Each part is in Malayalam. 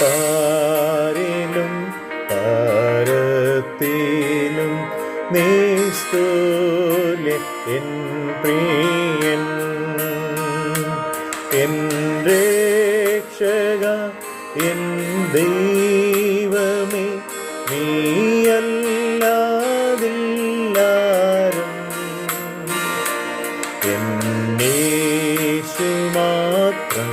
പാരിലും താരത്തിലും നീസ്തുല്യ എൻ പ്രിയൻ. എൻ രക്ഷക എൻ ദൈവമേ നീയല്ലാതില്ലാരും. എന്നേശു മാത്രം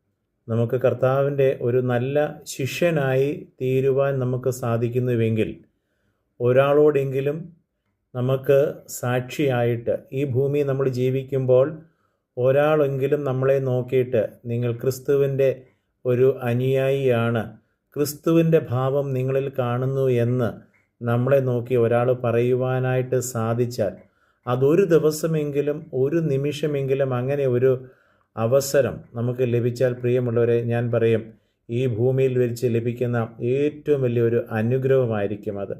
നമുക്ക് കർത്താവിന്റെ ഒരു നല്ല ശിഷ്യനായി തീരുവാൻ നമുക്ക് സാധിക്കുന്നുവെങ്കിൽ ഒരാളോടെങ്കിലും നമുക്ക് സാക്ഷിയായിട്ട് ഈ ഭൂമി നമ്മൾ ജീവിക്കുമ്പോൾ ഒരാളെങ്കിലും നമ്മളെ നോക്കിയിട്ട് നിങ്ങൾ ക്രിസ്തുവിന്റെ ഒരു അനുയായിയാണ് ക്രിസ്തുവിന്റെ ഭാവം നിങ്ങളിൽ കാണുന്നു എന്ന് നമ്മളെ നോക്കി ഒരാൾ പറയുവാനായിട്ട് സാധിച്ചാൽ അതൊരു ദിവസമെങ്കിലും ഒരു നിമിഷമെങ്കിലും അങ്ങനെ ഒരു അവസരം നമുക്ക് ലഭിച്ചാൽ പ്രിയമുള്ളവരെ ഞാൻ പറയും ഈ ഭൂമിയിൽ വെച്ച് ലഭിക്കുന്ന ഏറ്റവും വലിയൊരു അനുഗ്രഹമായിരിക്കും അത്.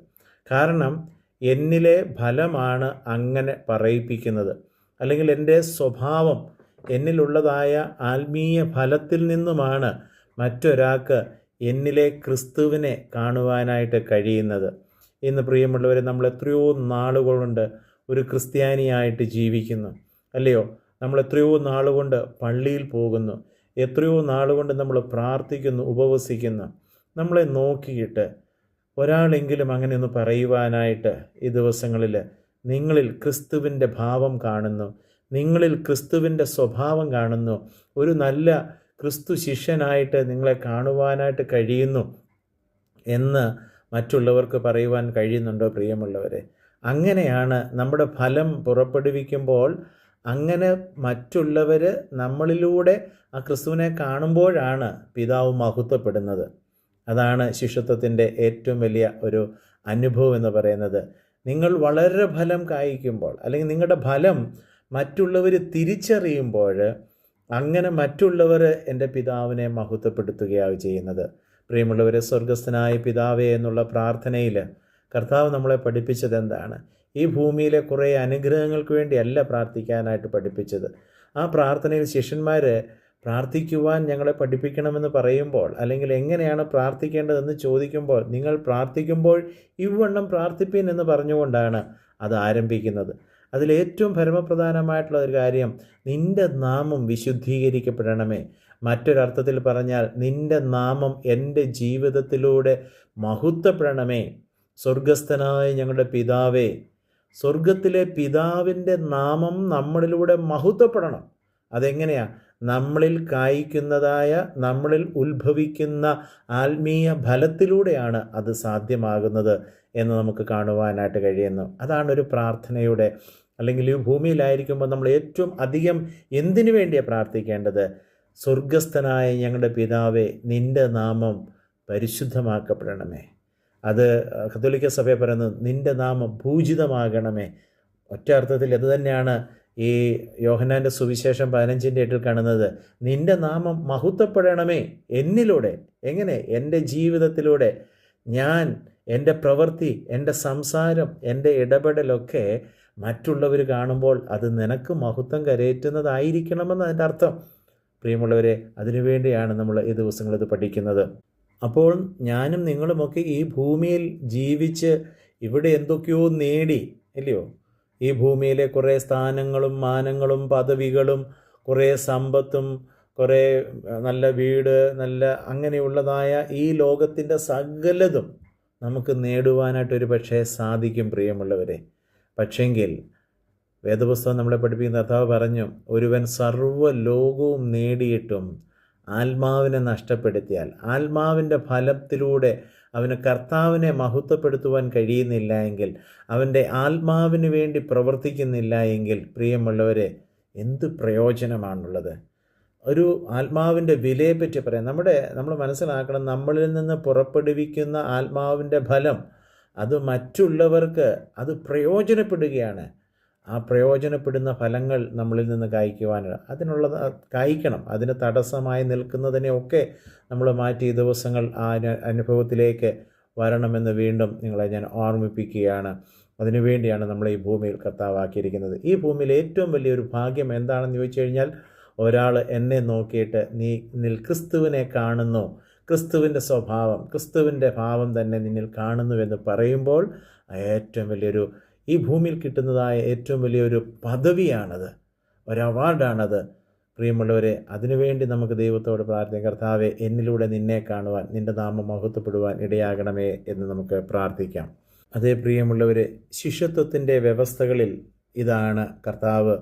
കാരണം എന്നിലെ ഫലമാണ് അങ്ങനെ പറയിപ്പിക്കുന്നത്. അല്ലെങ്കിൽ എന്റെ സ്വഭാവം എന്നിലുള്ളതായ ആത്മീയ ഫലത്തിൽ നിന്നുമാണ് മറ്റൊരാൾക്ക് എന്നിലെ ക്രിസ്തുവിനെ കാണുവാനായിട്ട് കഴിയുന്നത്. ഇന്ന് പ്രിയമുള്ളവരെ നമ്മൾ എത്രയോ നാളുകളുണ്ട് ഒരു ക്രിസ്ത്യാനിയായിട്ട് ജീവിക്കുന്നു. അല്ലയോ? നമ്മൾ എത്രയോ നാളുകൊണ്ട് പള്ളിയിൽ പോകുന്നു. എത്രയോ നാളുകൊണ്ട് നമ്മൾ പ്രാർത്ഥിക്കുന്നു ഉപവസിക്കുന്നു. നമ്മളെ നോക്കിയിട്ട് ഒരാളെങ്കിലും അങ്ങനെ ഒന്ന് പറയുവാനായിട്ട് ഈ ദിവസങ്ങളിൽ നിങ്ങളിൽ ക്രിസ്തുവിന്റെ ഭാവം കാണുന്നു. നിങ്ങളിൽ ക്രിസ്തുവിന്റെ സ്വഭാവം കാണുന്നു. ഒരു നല്ല ക്രിസ്തു ശിഷ്യനായിട്ട് നിങ്ങളെ കാണുവാനായിട്ട് കഴിയുന്നു എന്ന് മറ്റുള്ളവർക്ക് പറയുവാൻ കഴിയുന്നുണ്ടോ പ്രിയമുള്ളവരെ? അങ്ങനെയാണ് നമ്മുടെ ഫലം പുറപ്പെടുവിക്കുമ്പോൾ അങ്ങനെ മറ്റുള്ളവർ നമ്മളിലൂടെ ആ ക്രിസ്തുവിനെ കാണുമ്പോഴാണ് പിതാവ് മഹത്വപ്പെടുന്നത്. അതാണ് ശിഷ്യത്വത്തിന്റെ ഏറ്റവും വലിയ ഒരു അനുഭവം എന്ന് പറയുന്നത്. നിങ്ങൾ വളരെ ഫലം കായ്ക്കുമ്പോൾ അല്ലെങ്കിൽ നിങ്ങളുടെ ഫലം മറ്റുള്ളവർ തിരിച്ചറിയുമ്പോൾ അങ്ങനെ മറ്റുള്ളവർ എന്റെ പിതാവിനെ മഹത്വപ്പെടുത്തുകയാണ് ചെയ്യുന്നത്. പ്രിയമുള്ളവരെ സ്വർഗസ്ഥനായ പിതാവേ എന്നുള്ള പ്രാർത്ഥനയിൽ കർത്താവ് നമ്മളെ പഠിപ്പിച്ചത് എന്താണ്? ഈ ഭൂമിയിലെ കുറേ അനുഗ്രഹങ്ങൾക്ക് വേണ്ടിയല്ല പ്രാർത്ഥിക്കാനായിട്ട് പഠിപ്പിച്ചത്. ആ പ്രാർത്ഥനയിൽ ശിഷ്യന്മാർ പ്രാർത്ഥിക്കുവാൻ ഞങ്ങളെ പഠിപ്പിക്കണമെന്ന് പറയുമ്പോൾ അല്ലെങ്കിൽ എങ്ങനെയാണ് പ്രാർത്ഥിക്കേണ്ടതെന്ന് ചോദിക്കുമ്പോൾ നിങ്ങൾ പ്രാർത്ഥിക്കുമ്പോൾ ഇവണ്ണം പ്രാർത്ഥിപ്പീൻ എന്ന് പറഞ്ഞുകൊണ്ടാണ് അത് ആരംഭിക്കുന്നത്. അതിലേറ്റവും പരമപ്രധാനമായിട്ടുള്ള ഒരു കാര്യം നിന്റെ നാമം വിശുദ്ധീകരിക്കപ്പെടണമേ. മറ്റൊരർത്ഥത്തിൽ പറഞ്ഞാൽ നിന്റെ നാമം എന്റെ ജീവിതത്തിലൂടെ മഹത്വപ്പെടണമേ. സ്വർഗസ്ഥനായ ഞങ്ങളുടെ പിതാവേ സ്വർഗത്തിലെ പിതാവിന്റെ നാമം നമ്മളിലൂടെ മഹത്വപ്പെടണം. അതെങ്ങനെയാ? നമ്മളിൽ കായ്ക്കുന്നതായ നമ്മളിൽ ഉത്ഭവിക്കുന്ന ആത്മീയ ഫലത്തിലൂടെയാണ് അത് സാധ്യമാകുന്നത് എന്ന് നമുക്ക് കാണുവാനായിട്ട് കഴിയുന്നു. അതാണ് ഒരു പ്രാർത്ഥനയുടെ അല്ലെങ്കിൽ ഈ ഭൂമിയിലായിരിക്കുമ്പോൾ നമ്മൾ ഏറ്റവും അധികം എന്തിനു വേണ്ടിയാണ് പ്രാർത്ഥിക്കേണ്ടത്? സ്വർഗസ്ഥനായ ഞങ്ങളുടെ പിതാവെ നിന്റെ നാമം പരിശുദ്ധമാക്കപ്പെടണമേ. അത് കത്തോലിക്ക സഭയെ പറയുന്നത് നിന്റെ നാമം പൂജിതമാകണമേ. ഒറ്റ അർത്ഥത്തിൽ അത് തന്നെയാണ് ഈ യോഹനാന്റെ സുവിശേഷം പതിനഞ്ചിന്റെ എട്ടിൽ കാണുന്നത്? നിന്റെ നാമം മഹത്വപ്പെടണമേ എന്നിലൂടെ. എങ്ങനെ? എന്റെ ജീവിതത്തിലൂടെ. ഞാൻ എന്റെ പ്രവൃത്തി എന്റെ സംസാരം എന്റെ ഇടപെടലൊക്കെ മറ്റുള്ളവർ കാണുമ്പോൾ അത് നിനക്ക് മഹത്വം കരയേറ്റുന്നതായിരിക്കണമെന്ന് അതിന്റെ അർത്ഥം. പ്രിയമുള്ളവരെ അതിനുവേണ്ടിയാണ് നമ്മൾ ഈ ദിവസങ്ങളിത് പഠിക്കുന്നത്. അപ്പോൾ ഞാനും നിങ്ങളുമൊക്കെ ഈ ഭൂമിയിൽ ജീവിച്ച് ഇവിടെ എന്തൊക്കെയോ നേടി ഇല്ലയോ? ഈ ഭൂമിയിലെ കുറേ സ്ഥാനങ്ങളും മാനങ്ങളും പദവികളും കുറേ സമ്പത്തും കുറേ നല്ല വീട് നല്ല അങ്ങനെയുള്ളതായ ഈ ലോകത്തിന്റെ സകലതും നമുക്ക് നേടുവാനായിട്ടൊരു പക്ഷേ സാധിക്കും പ്രിയമുള്ളവരെ. പക്ഷെങ്കിൽ വേദപുസ്തകം നമ്മളെ പഠിപ്പിക്കുന്ന കഥാവ് പറഞ്ഞു ഒരുവൻ സർവ ലോകവും നേടിയിട്ടും ആത്മാവിനെ നഷ്ടപ്പെടുത്തിയാൽ ആത്മാവിന്റെ ഫലത്തിലൂടെ അവന് കർത്താവിനെ മഹത്വപ്പെടുത്തുവാൻ കഴിയുന്നില്ല എങ്കിൽ അവന്റെ ആത്മാവിന് വേണ്ടി പ്രവർത്തിക്കുന്നില്ല എങ്കിൽ പ്രിയമുള്ളവരെ എന്ത് പ്രയോജനമാണുള്ളത്? ഒരു ആത്മാവിന്റെ വിലയെപ്പറ്റി പറയാം. നമ്മുടെ നമ്മൾ മനസ്സിലാക്കണം നമ്മളിൽ നിന്ന് പുറപ്പെടുവിക്കുന്ന ആത്മാവിന്റെ ഫലം അത് മറ്റുള്ളവർക്ക് അത് പ്രയോജനപ്പെടുകയാണ്. ആ പ്രയോജനപ്പെടുന്ന ഫലങ്ങൾ നമ്മളിൽ നിന്ന് കായ്ക്കുവാനാണ് അതിനുള്ളത് കായ്ക്കണം. അതിന് തടസ്സമായി നിൽക്കുന്നതിനെയൊക്കെ നമ്മൾ മാറ്റി ദിവസങ്ങൾ ആ അനുഭവത്തിലേക്ക് വരണമെന്ന് വീണ്ടും നിങ്ങളെ ഞാൻ ഓർമ്മിപ്പിക്കുകയാണ്. അതിനുവേണ്ടിയാണ് നമ്മൾ ഈ ഭൂമിയിൽ കർത്താവാക്കിയിരിക്കുന്നത്. ഈ ഭൂമിയിൽ ഏറ്റവും വലിയൊരു ഭാഗ്യം എന്താണെന്ന് ചോദിച്ചു കഴിഞ്ഞാൽ ഒരാൾ എന്നെ നോക്കിയിട്ട് നീ നിൽ ക്രിസ്തുവിനെ കാണുന്നു. ക്രിസ്തുവിന്റെ സ്വഭാവം ക്രിസ്തുവിന്റെ ഭാവം തന്നെ നിന്നിൽ കാണുന്നുവെന്ന് പറയുമ്പോൾ ഏറ്റവും വലിയൊരു ഈ ഭൂമിയിൽ കിട്ടുന്നതായ ഏറ്റവും വലിയൊരു പദവിയാണത്. ഒരു അവാർഡാണത് പ്രിയമുള്ളവരെ അതിനുവേണ്ടി നമുക്ക് ദൈവത്തോട് പ്രാർത്ഥിക്കാം. കർത്താവെ എന്നിലൂടെ നിന്നെ കാണുവാൻ നിന്റെ നാമം മഹത്വപ്പെടുവാൻ ഇടയാകണമേ എന്ന് നമുക്ക് പ്രാർത്ഥിക്കാം. അതേ പ്രിയമുള്ളവരെ ശിഷ്യത്വത്തിന്റെ വ്യവസ്ഥകളിൽ ഇതാണ് കർത്താവ്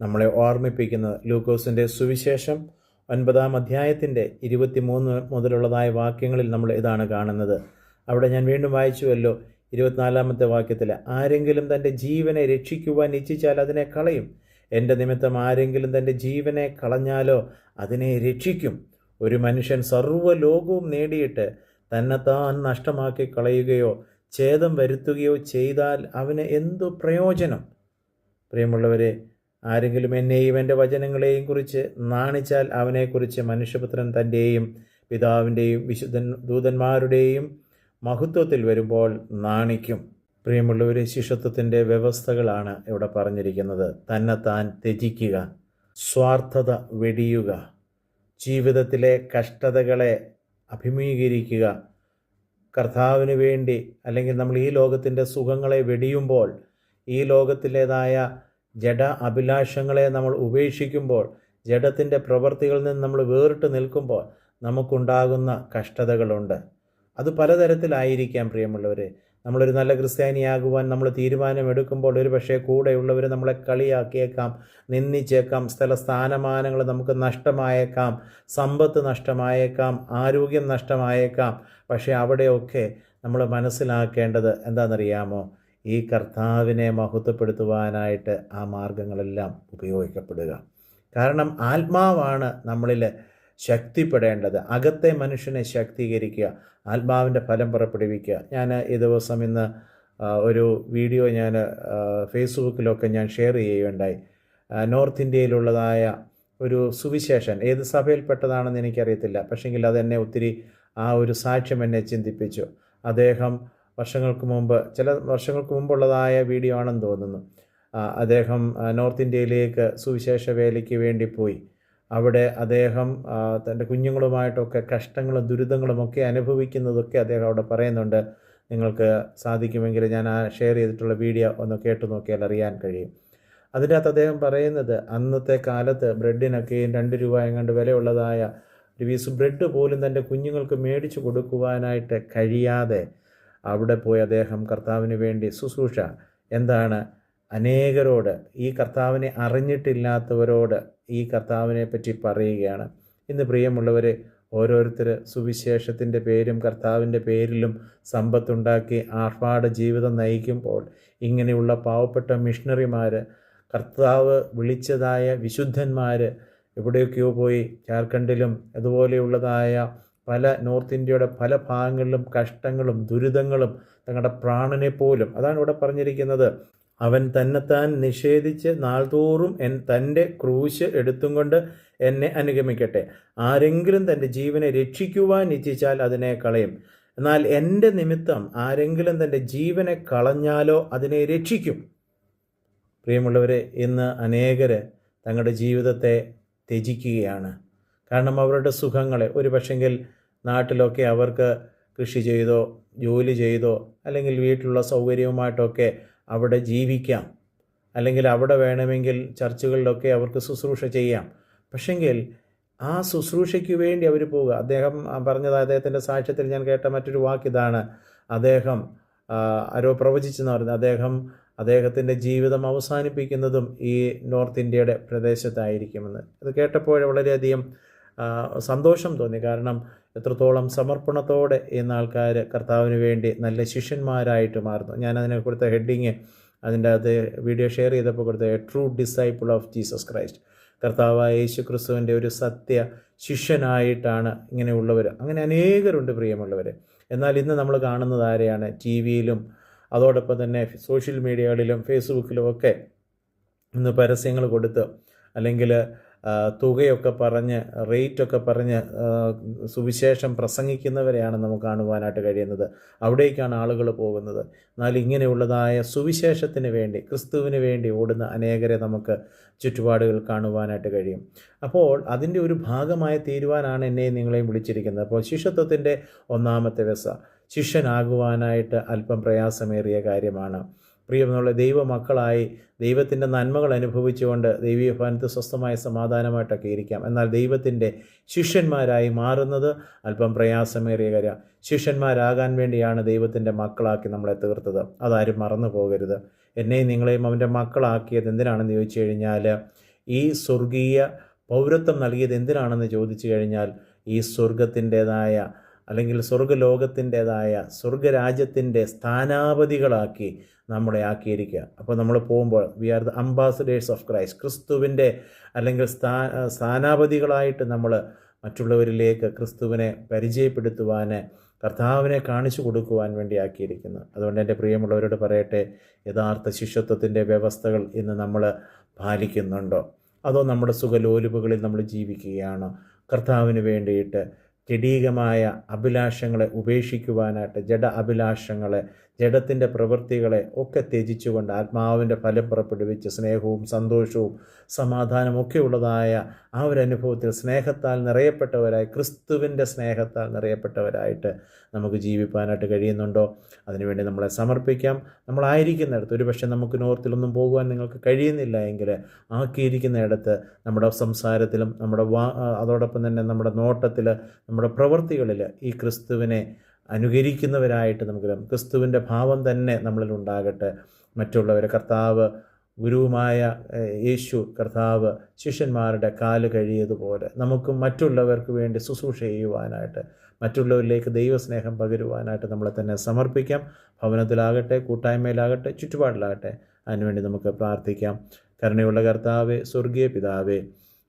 നമ്മളെ ഓർമ്മിപ്പിക്കുന്നത്. ലൂക്കോസിന്റെ സുവിശേഷം ഒൻപതാം അധ്യായത്തിന്റെ ഇരുപത്തിമൂന്ന് മുതലുള്ളതായ വാക്യങ്ങളിൽ നമ്മൾ ഇതാണ് കാണുന്നത്. അവിടെ ഞാൻ വീണ്ടും വായിച്ചുവല്ലോ ഇരുപത്തിനാലാമത്തെ വാക്യത്തിൽ ആരെങ്കിലും തന്റെ ജീവനെ രക്ഷിക്കുവാൻ ഇച്ഛിച്ചാൽ അതിനെ കളയും. എന്റെ നിമിത്തം ആരെങ്കിലും തന്റെ ജീവനെ കളഞ്ഞാലോ അതിനെ രക്ഷിക്കും. ഒരു മനുഷ്യൻ സർവലോകവും നേടിയിട്ട് തന്നെത്താൻ നഷ്ടമാക്കി കളയുകയോ ഛേദം വരുത്തുകയോ ചെയ്താൽ അവന് എന്തു പ്രയോജനം? പ്രിയമുള്ളവരെ ആരെങ്കിലും എന്നെയും എന്റെ വചനങ്ങളെയും കുറിച്ച് നാണിച്ചാൽ അവനെക്കുറിച്ച് മനുഷ്യപുത്രൻ തന്റെയും പിതാവിന്റെയും വിശുദ്ധൻ ദൂതന്മാരുടെയും മഹത്വത്തിൽ വരുമ്പോൾ നാണിക്കും. പ്രിയമുള്ളവരെ ശിഷ്യത്വത്തിന്റെ വ്യവസ്ഥകളാണ് ഇവിടെ പറഞ്ഞിരിക്കുന്നത്. തന്നെത്താൻ ത്യജിക്കുക സ്വാർത്ഥത വെടിയുക ജീവിതത്തിലെ കഷ്ടതകളെ അഭിമുഖീകരിക്കുക. കർത്താവിന് വേണ്ടി അല്ലെങ്കിൽ നമ്മൾ ഈ ലോകത്തിന്റെ സുഖങ്ങളെ വെടിയുമ്പോൾ ഈ ലോകത്തിലേതായ ജഡ അഭിലാഷങ്ങളെ നമ്മൾ ഉപേക്ഷിക്കുമ്പോൾ ജഡത്തിന്റെ പ്രവൃത്തികളിൽ നിന്ന് നമ്മൾ വേറിട്ട് നിൽക്കുമ്പോൾ നമുക്കുണ്ടാകുന്ന കഷ്ടതകളുണ്ട്. അത് പലതരത്തിലായിരിക്കാം പ്രിയമുള്ളവരെ. നമ്മളൊരു നല്ല ക്രിസ്ത്യാനിയാകുവാൻ നമ്മൾ തീരുമാനമെടുക്കുമ്പോൾ ഒരു പക്ഷേ കൂടെയുള്ളവർ നമ്മളെ കളിയാക്കിയേക്കാം നിന്ദിച്ചേക്കാം സ്ഥല സ്ഥാനമാനങ്ങൾ നമുക്ക് നഷ്ടമായേക്കാം സമ്പത്ത് നഷ്ടമായേക്കാം ആരോഗ്യം നഷ്ടമായേക്കാം. പക്ഷേ അവിടെയൊക്കെ നമ്മൾ മനസ്സിലാക്കേണ്ടത് എന്താണെന്നറിയാമോ? ഈ കർത്താവിനെ മഹത്വപ്പെടുത്തുവാനായിട്ട് ആ മാർഗങ്ങളെല്ലാം ഉപയോഗിക്കപ്പെടുക. കാരണം ആത്മാവാണ് നമ്മളിൽ ശക്തിപ്പെടേണ്ടത്. അകത്തെ മനുഷ്യനെ ശക്തീകരിക്കുക. ആത്മാവിന്റെ ഫലം പുറപ്പെടുവിക്കുക. ഞാൻ ഈ ദിവസം ഇന്ന് ഒരു വീഡിയോ ഞാൻ ഫേസ്ബുക്കിലൊക്കെ ഞാൻ ഷെയർ ചെയ്യുകയുണ്ടായി. നോർത്ത് ഇന്ത്യയിലുള്ളതായ ഒരു സുവിശേഷൻ ഏത് സഭയിൽപ്പെട്ടതാണെന്ന് എനിക്കറിയത്തില്ല. പക്ഷെങ്കിൽ അതെന്നെ ഒത്തിരി ആ ഒരു സാക്ഷ്യം എന്നെ ചിന്തിപ്പിച്ചു. അദ്ദേഹം വർഷങ്ങൾക്ക് മുമ്പ് ചില വർഷങ്ങൾക്ക് മുമ്പുള്ളതായ വീഡിയോ ആണെന്ന് തോന്നുന്നു. അദ്ദേഹം നോർത്ത് ഇന്ത്യയിലേക്ക് സുവിശേഷ വേലയ്ക്ക് വേണ്ടി പോയി. അവിടെ അദ്ദേഹം തന്റെ കുഞ്ഞുങ്ങളുമായിട്ടൊക്കെ കഷ്ടങ്ങളും ദുരിതങ്ങളും ഒക്കെ അനുഭവിക്കുന്നതൊക്കെ അദ്ദേഹം അവിടെ പറയുന്നുണ്ട്. നിങ്ങൾക്ക് സാധിക്കുമെങ്കിൽ ഞാൻ ആ ഷെയർ ചെയ്തിട്ടുള്ള വീഡിയോ ഒന്ന് കേട്ടു നോക്കിയാൽ അറിയാൻ കഴിയും. അതിന്റെ അകത്ത് അദ്ദേഹം പറയുന്നത് അന്നത്തെ കാലത്ത് ബ്രെഡിനൊക്കെയും രണ്ട് രൂപ എങ്ങാണ്ട് വിലയുള്ളതായ ഒരു പീസ് ബ്രെഡ് പോലും തന്റെ കുഞ്ഞുങ്ങൾക്ക് മേടിച്ചു കൊടുക്കുവാനായിട്ട് കഴിയാതെ അവിടെ പോയി അദ്ദേഹം കർത്താവിന് വേണ്ടി ശുശ്രൂഷ. എന്താണ്? അനേകരോട് ഈ കർത്താവിനെ അറിഞ്ഞിട്ടില്ലാത്തവരോട് ഈ കർത്താവിനെ പറ്റി പറയുകയാണ്. ഇന്ന് പ്രിയമുള്ളവരെ ഓരോരുത്തർ സുവിശേഷത്തിന്റെ പേരും കർത്താവിന്റെ പേരിലും സമ്പത്തുണ്ടാക്കി ആർഭാട ജീവിതം നയിക്കുമ്പോൾ ഇങ്ങനെയുള്ള പാവപ്പെട്ട മിഷണറിമാർ കർത്താവ് വിളിച്ചതായ വിശുദ്ധന്മാർ എവിടെയൊക്കെയോ പോയി ജാർഖണ്ഡിലും അതുപോലെയുള്ളതായ പല നോർത്ത് ഇന്ത്യയുടെ പല ഭാഗങ്ങളിലും കഷ്ടങ്ങളും ദുരിതങ്ങളും തങ്ങളുടെ പ്രാണനെ പോലും അതാണ് ഇവിടെ പറഞ്ഞിരിക്കുന്നത്. അവൻ തന്നെത്താൻ നിഷേധിച്ച് നാൾതോറും എൻ തന്റെ ക്രൂശ് എടുത്തും കൊണ്ട് എന്നെ അനുഗമിക്കട്ടെ. ആരെങ്കിലും തന്റെ ജീവനെ രക്ഷിക്കുവാൻ ഇച്ഛിച്ചാൽ അതിനെ കളയും. എന്നാൽ എന്റെ നിമിത്തം ആരെങ്കിലും തന്റെ ജീവനെ കളഞ്ഞാലോ അതിനെ രക്ഷിക്കും. പ്രിയമുള്ളവരെ ഇന്ന് അനേകർ തങ്ങളുടെ ജീവിതത്തെ ത്യജിക്കുകയാണ്. കാരണം അവരുടെ സുഖങ്ങളെ ഒരു പക്ഷെങ്കിൽ നാട്ടിലൊക്കെ അവർക്ക് കൃഷി ചെയ്തോ ജോലി ചെയ്തോ അല്ലെങ്കിൽ വീട്ടിലുള്ള സൗകര്യവുമായിട്ടൊക്കെ അവിടെ ജീവിക്കാം. അല്ലെങ്കിൽ അവിടെ വേണമെങ്കിൽ ചർച്ചുകളിലൊക്കെ അവർക്ക് ശുശ്രൂഷ ചെയ്യാം. പക്ഷെങ്കിൽ ആ ശുശ്രൂഷയ്ക്ക് വേണ്ടി അവർ പോവുക. അദ്ദേഹം പറഞ്ഞത് അദ്ദേഹത്തിന്റെ സാക്ഷ്യത്തിൽ ഞാൻ കേട്ട മറ്റൊരു വാക്കിതാണ്. അദ്ദേഹം ആരോ പ്രവചിച്ചെന്ന് പറയുന്നത്. അദ്ദേഹം അദ്ദേഹത്തിന്റെ ജീവിതം അവസാനിപ്പിക്കുന്നതും ഈ നോർത്ത് ഇന്ത്യയുടെ പ്രദേശത്തായിരിക്കുമെന്ന്. അത് കേട്ടപ്പോൾ വളരെയധികം സന്തോഷം തോന്നി. കാരണം എത്രത്തോളം സമർപ്പണത്തോടെ ഇന്ന് ആൾക്കാർ കർത്താവിന് വേണ്ടി നല്ല ശിഷ്യന്മാരായിട്ട് മാറുന്നു. ഞാൻ അതിനെ കൊടുത്ത ഹെഡിങ് അതിന്റെ അത് വീഡിയോ ഷെയർ ചെയ്തപ്പോൾ കൊടുത്ത a true disciple of Jesus Christ. കർത്താവായ യേശു ക്രിസ്തുവിന്റെ ഒരു സത്യ ശിഷ്യനായിട്ടാണ് ഇങ്ങനെയുള്ളവർ അങ്ങനെ അനേകരുണ്ട് പ്രിയമുള്ളവർ എന്നാൽ ഇന്ന് നമ്മൾ കാണുന്നത് ആരെയാണ്? ടി വിയിലും അതോടൊപ്പം തന്നെ സോഷ്യൽ മീഡിയകളിലും ഫേസ്ബുക്കിലും ഒക്കെ ഇന്ന് പരസ്യങ്ങൾ കൊടുത്ത് അല്ലെങ്കിൽ തുകയൊക്കെ പറഞ്ഞ് റേറ്റൊക്കെ പറഞ്ഞ് സുവിശേഷം പ്രസംഗിക്കുന്നവരെയാണ് നമുക്ക് കാണുവാനായിട്ട് കഴിയുന്നത്. അവിടേക്കാണ് ആളുകൾ പോകുന്നത്. എന്നാൽ ഇങ്ങനെയുള്ളതായ സുവിശേഷത്തിന് വേണ്ടി ക്രിസ്തുവിന് വേണ്ടി ഓടുന്ന അനേകരെ നമുക്ക് ചുറ്റുപാടുകൾ കാണുവാനായിട്ട് കഴിയും. അപ്പോൾ അതിന്റെ ഒരു ഭാഗമായി തീരുവാനാണ് എന്നെയും നിങ്ങളെയും വിളിച്ചിരിക്കുന്നത്. അപ്പോൾ ശിഷ്യത്വത്തിന്റെ ഒന്നാമത്തെ വ്യസ ശിഷ്യനാകുവാനായിട്ട് അല്പം പ്രയാസമേറിയ കാര്യമാണ്. പ്രിയമെന്നുള്ള ദൈവമക്കളായി ദൈവത്തിന്റെ നന്മകൾ അനുഭവിച്ചുകൊണ്ട് ദൈവീയ ഭവനത്ത് സ്വസ്ഥമായ സമാധാനമായിട്ടൊക്കെ ഇരിക്കാം. എന്നാൽ ദൈവത്തിന്റെ ശിഷ്യന്മാരായി മാറുന്നത് അല്പം പ്രയാസമേറിയ കാര്യം. ശിഷ്യന്മാരാകാൻ വേണ്ടിയാണ് ദൈവത്തിന്റെ മക്കളാക്കി നമ്മളെ തീർത്തത്. അതാരും മറന്നു പോകരുത്. എന്നെയും നിങ്ങളെയും അവന്റെ മക്കളാക്കിയത് എന്തിനാണെന്ന് ചോദിച്ചു കഴിഞ്ഞാൽ ഈ സ്വർഗീയ പൗരത്വം നൽകിയത് എന്തിനാണെന്ന് ചോദിച്ചു കഴിഞ്ഞാൽ ഈ സ്വർഗത്തിന്റെതായ അല്ലെങ്കിൽ സ്വർഗലോകത്തിന്റെതായ സ്വർഗരാജ്യത്തിന്റെ സ്ഥാനാപതികളാക്കി നമ്മളെ ആക്കിയിരിക്കുക. അപ്പോൾ നമ്മൾ പോകുമ്പോൾ we are the ambassadors of Christ ക്രിസ്തുവിന്റെ അല്ലെങ്കിൽ സ്ഥാ സ്ഥാനാപതികളായിട്ട് നമ്മൾ മറ്റുള്ളവരിലേക്ക് ക്രിസ്തുവിനെ പരിചയപ്പെടുത്തുവാൻ കർത്താവിനെ കാണിച്ചു കൊടുക്കുവാൻ വേണ്ടി ആക്കിയിരിക്കുന്നു. അതുകൊണ്ട് എന്റെ പ്രിയമുള്ളവരോട് പറയട്ടെ യഥാർത്ഥ ശിഷ്യത്വത്തിന്റെ വ്യവസ്ഥകൾ ഇന്ന് നമ്മൾ പാലിക്കുന്നുണ്ടോ? അതോ നമ്മുടെ സുഖലോലുപകളിൽ നമ്മൾ ജീവിക്കുകയാണോ? കർത്താവിന് വേണ്ടിയിട്ട് ജഡീകമായ അഭിലാഷങ്ങളെ ഉപേക്ഷിക്കുവാനായിട്ട് ജഡ അഭിലാഷങ്ങളെ ജഡത്തിന്റെ പ്രവൃത്തികളെ ഒക്കെ ത്യജിച്ചുകൊണ്ട് ആത്മാവിന്റെ ഫലം പുറപ്പെടുവിച്ച് സ്നേഹവും സന്തോഷവും സമാധാനവും ഒക്കെ ഉള്ളതായ ആ ഒരു അനുഭവത്തിൽ സ്നേഹത്താൽ നിറയപ്പെട്ടവരായി ക്രിസ്തുവിന്റെ സ്നേഹത്താൽ നിറയപ്പെട്ടവരായിട്ട് നമുക്ക് ജീവിപ്പാനായിട്ട് കഴിയുന്നുണ്ടോ? അതിനുവേണ്ടി നമ്മളെ സമർപ്പിക്കാം. നമ്മളായിരിക്കുന്നിടത്ത് ഒരു പക്ഷേ നമുക്ക് നോർത്തിലൊന്നും പോകുവാൻ നിങ്ങൾക്ക് കഴിയുന്നില്ല എങ്കിൽ ആക്കിയിരിക്കുന്ന ഇടത്ത് നമ്മുടെ സംസാരത്തിലും നമ്മുടെ വാ അതോടൊപ്പം തന്നെ നമ്മുടെ നോട്ടത്തിൽ നമ്മുടെ പ്രവൃത്തികളിൽ ഈ ക്രിസ്തുവിനെ അനുകരിക്കുന്നവരായിട്ട് നമുക്ക് ക്രിസ്തുവിന്റെ ഭാവം തന്നെ നമ്മളിൽ ഉണ്ടാകട്ടെ. മറ്റുള്ളവരെ കർത്താവ് ഗുരുവുമായ യേശു കർത്താവ് ശിഷ്യന്മാരുടെ കാൽ കഴിയതുപോലെ നമുക്കും മറ്റുള്ളവർക്ക് വേണ്ടി ശുശ്രൂഷ ചെയ്യുവാനായിട്ട് മറ്റുള്ളവരിലേക്ക് ദൈവസ്നേഹം പകരുവാനായിട്ട് നമ്മളെ തന്നെ സമർപ്പിക്കാം. ഭവനത്തിലാകട്ടെ കൂട്ടായ്മയിലാകട്ടെ ചുറ്റുപാടിലാകട്ടെ അതിനുവേണ്ടി നമുക്ക് പ്രാർത്ഥിക്കാം. കരുണയുള്ള കർത്താവേ സ്വർഗീയ പിതാവേ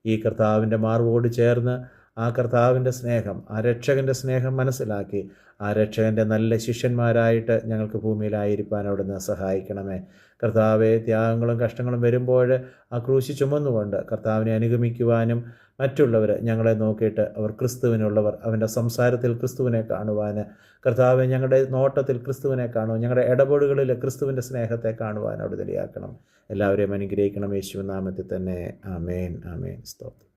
ഈ കർത്താവിന്റെ മാർവോട് ചേർന്ന് ആ കർത്താവിന്റെ സ്നേഹം ആ രക്ഷകന്റെ സ്നേഹം മനസ്സിലാക്കി ആ രക്ഷകന്റെ നല്ല ശിഷ്യന്മാരായിട്ട് ഞങ്ങൾക്ക് ഭൂമിയിലായിരിക്കാൻ അവിടുന്ന് സഹായിക്കണമേ. കർത്താവെ ത്യാഗങ്ങളും കഷ്ടങ്ങളും വരുമ്പോൾ ആ ക്രൂശി ചുമന്നുകൊണ്ട് കർത്താവിനെ അനുഗമിക്കുവാനും മറ്റുള്ളവർ ഞങ്ങളെ നോക്കിയിട്ട് അവർ ക്രിസ്തുവിനുള്ളവർ അവന്റെ സംസാരത്തിൽ ക്രിസ്തുവിനെ കാണുവാൻ കർത്താവ് ഞങ്ങളുടെ നോട്ടത്തിൽ ക്രിസ്തുവിനെ കാണുവാൻ ഞങ്ങളുടെ ഇടപെടുകളിൽ ക്രിസ്തുവിന്റെ സ്നേഹത്തെ കാണുവാൻ അവിടെ ഇടയാക്കണം. എല്ലാവരെയും അനുഗ്രഹിക്കണം. യേശുവിനാമത്തിൽ തന്നെ. ആമേൻ ആമേൻ. സ്തോത്രം.